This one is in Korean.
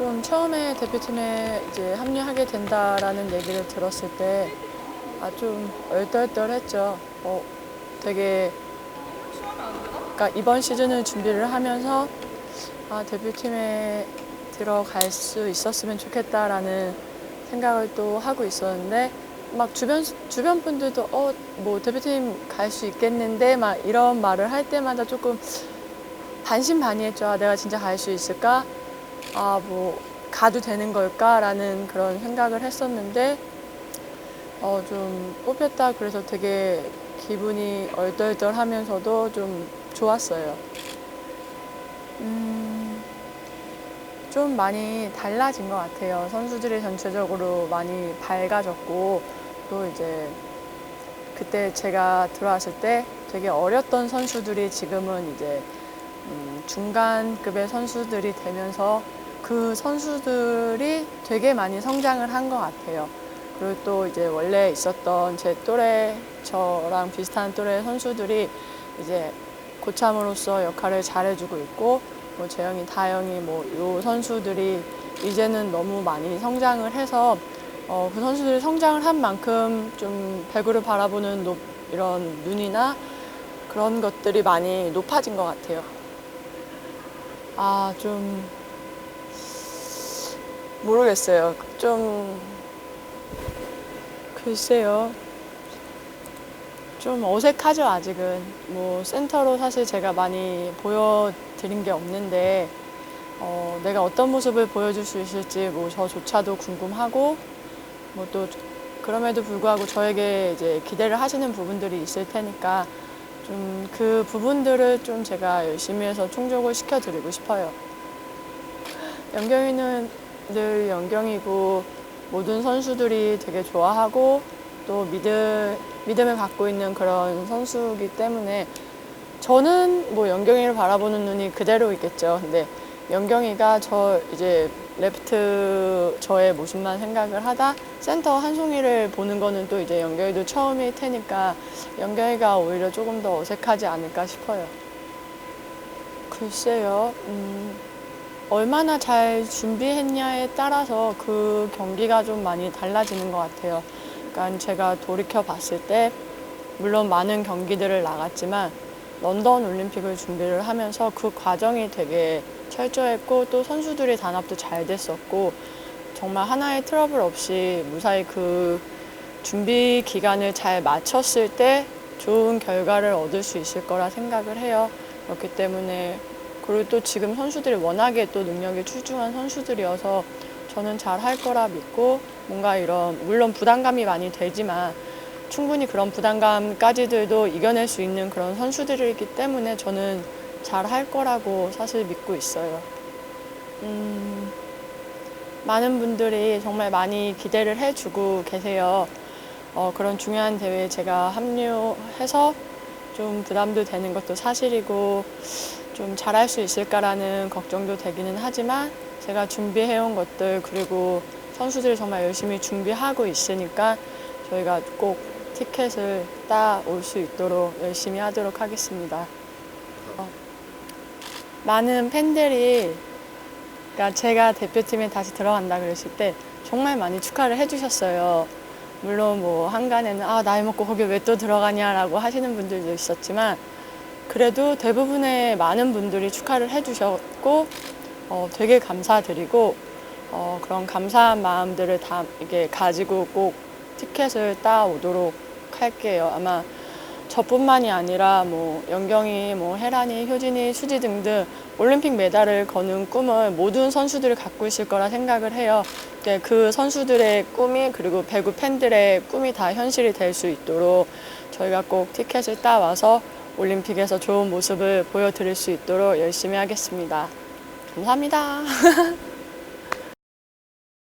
좀 처음에 대표팀에 이제 합류하게 된다라는 얘기를 들었을 때, 아, 좀 얼떨떨했죠. 어, 되게, 그러니까 이번 시즌을 준비를 하면서, 아, 대표팀에 들어갈 수 있었으면 좋겠다라는 생각을 또 하고 있었는데, 막 주변, 주변 분들도, 어, 뭐 대표팀 갈 수 있겠는데, 막 이런 말을 할 때마다 조금 반신반의했죠. 아, 내가 진짜 갈 수 있을까? 아, 뭐, 가도 되는 걸까라는 그런 생각을 했었는데, 어, 좀 뽑혔다 그래서 되게 기분이 얼떨떨 하면서도 좀 좋았어요. 음, 좀 많이 달라진 것 같아요. 선수들이 전체적으로 많이 밝아졌고, 또 이제 그때 제가 들어왔을 때 되게 어렸던 선수들이 지금은 이제 음, 중간급의 선수들이 되면서 그 선수들이 되게 많이 성장을 한 것 같아요. 그리고 또 이제 원래 있었던 제 또래, 저랑 비슷한 또래 선수들이 이제 고참으로서 역할을 잘해주고 있고, 뭐 재영이, 다영이 뭐요 선수들이 이제는 너무 많이 성장을 해서 어, 그 선수들이 성장을 한 만큼 좀 배구를 바라보는 높- 이런 눈이나 그런 것들이 많이 높아진 것 같아요. 아, 좀, 모르겠어요. 좀, 글쎄요. 좀 어색하죠, 아직은. 뭐, 센터로 사실 제가 많이 보여드린 게 없는데, 어, 내가 어떤 모습을 보여줄 수 있을지, 뭐, 저조차도 궁금하고, 뭐 또, 그럼에도 불구하고 저에게 이제 기대를 하시는 부분들이 있을 테니까, 좀 그 부분들을 좀 제가 열심히 해서 충족을 시켜드리고 싶어요. 연경이는 늘 연경이고 모든 선수들이 되게 좋아하고 또 믿음, 믿음을 갖고 있는 그런 선수이기 때문에 저는 뭐 연경이를 바라보는 눈이 그대로 있겠죠. 근데 연경이가 저 이제 레프트 저의 모습만 생각을 하다 센터 한송이를 보는 거는 또 이제 연경이도 처음일 테니까 연경이가 오히려 조금 더 어색하지 않을까 싶어요. 글쎄요, 음, 얼마나 잘 준비했냐에 따라서 그 경기가 좀 많이 달라지는 것 같아요. 그러니까 제가 돌이켜 봤을 때, 물론 많은 경기들을 나갔지만, 런던 올림픽을 준비를 하면서 그 과정이 되게 철저했고, 또 선수들의 단합도 잘 됐었고, 정말 하나의 트러블 없이 무사히 그 준비 기간을 잘 마쳤을 때 좋은 결과를 얻을 수 있을 거라 생각을 해요. 그렇기 때문에 그리고 또 지금 선수들이 워낙에 또 능력이 출중한 선수들이어서 저는 잘 할 거라 믿고 뭔가 이런 물론 부담감이 많이 되지만 충분히 그런 부담감까지들도 이겨낼 수 있는 그런 선수들이기 때문에 저는 잘 할 거라고 사실 믿고 있어요. 음, 많은 분들이 정말 많이 기대를 해주고 계세요. 어, 그런 중요한 대회에 제가 합류해서 좀 부담도 되는 것도 사실이고 좀 잘할 수 있을까라는 걱정도 되기는 하지만 제가 준비해온 것들 그리고 선수들이 정말 열심히 준비하고 있으니까 저희가 꼭 티켓을 따 올 수 있도록 열심히 하도록 하겠습니다. 어, 많은 팬들이 그러니까 제가 대표팀에 다시 들어간다 그랬을 때 정말 많이 축하를 해주셨어요. 물론 뭐 한간에는 아 나이 먹고 거기 왜 또 들어가냐라고 하시는 분들도 있었지만 그래도 대부분의 많은 분들이 축하를 해주셨고 어, 되게 감사드리고 어, 그런 감사한 마음들을 다 이게 가지고 꼭 티켓을 따 오도록 할게요. 아마 저뿐만이 아니라 뭐 연경이, 뭐 혜란이, 효진이, 수지 등등 올림픽 메달을 거는 꿈을 모든 선수들이 갖고 있을 거라 생각을 해요. 네, 그 선수들의 꿈이 그리고 배구 팬들의 꿈이 다 현실이 될 수 있도록 저희가 꼭 티켓을 따 와서 올림픽에서 좋은 모습을 보여드릴 수 있도록 열심히 하겠습니다. 감사합니다.